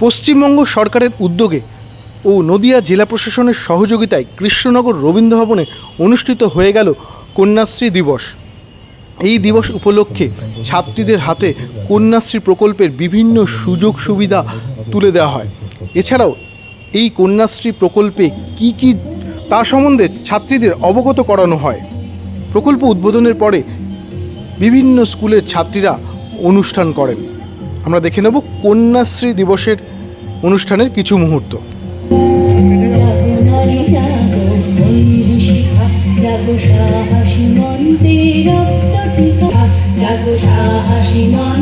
পশ্চিমবঙ্গ সরকারের উদ্যোগে ও নদিয়া জেলা প্রশাসনের সহযোগিতায় কৃষ্ণনগর রবীন্দ্র ভবনে অনুষ্ঠিত হয়ে গেল কন্যাশ্রী দিবস। এই দিবস উপলক্ষে ছাত্রীদের হাতে কন্যাশ্রী প্রকল্পের বিভিন্ন সুযোগ সুবিধা তুলে দেওয়া হয়। এছাড়াও এই কন্যাশ্রী প্রকল্পে কি কি তা সম্বন্ধে ছাত্রীদের অবগত করানো হয়। প্রকল্প উদ্বোধনের পরে বিভিন্ন স্কুলের ছাত্রীরা অনুষ্ঠান করেন। আমরা দেখে নেব কন্যাশ্রী দিবসের অনুষ্ঠানের কিছু মুহূর্ত। জাগো সাহসী মন্তে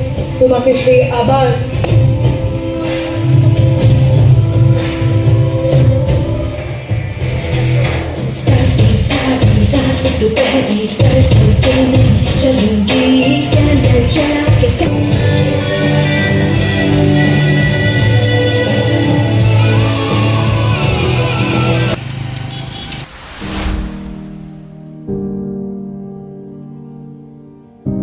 তোমাকে সেই আবার Đừng quên đi tới thời kỳ này Cho đường đi Tên đời trao kẻ sáng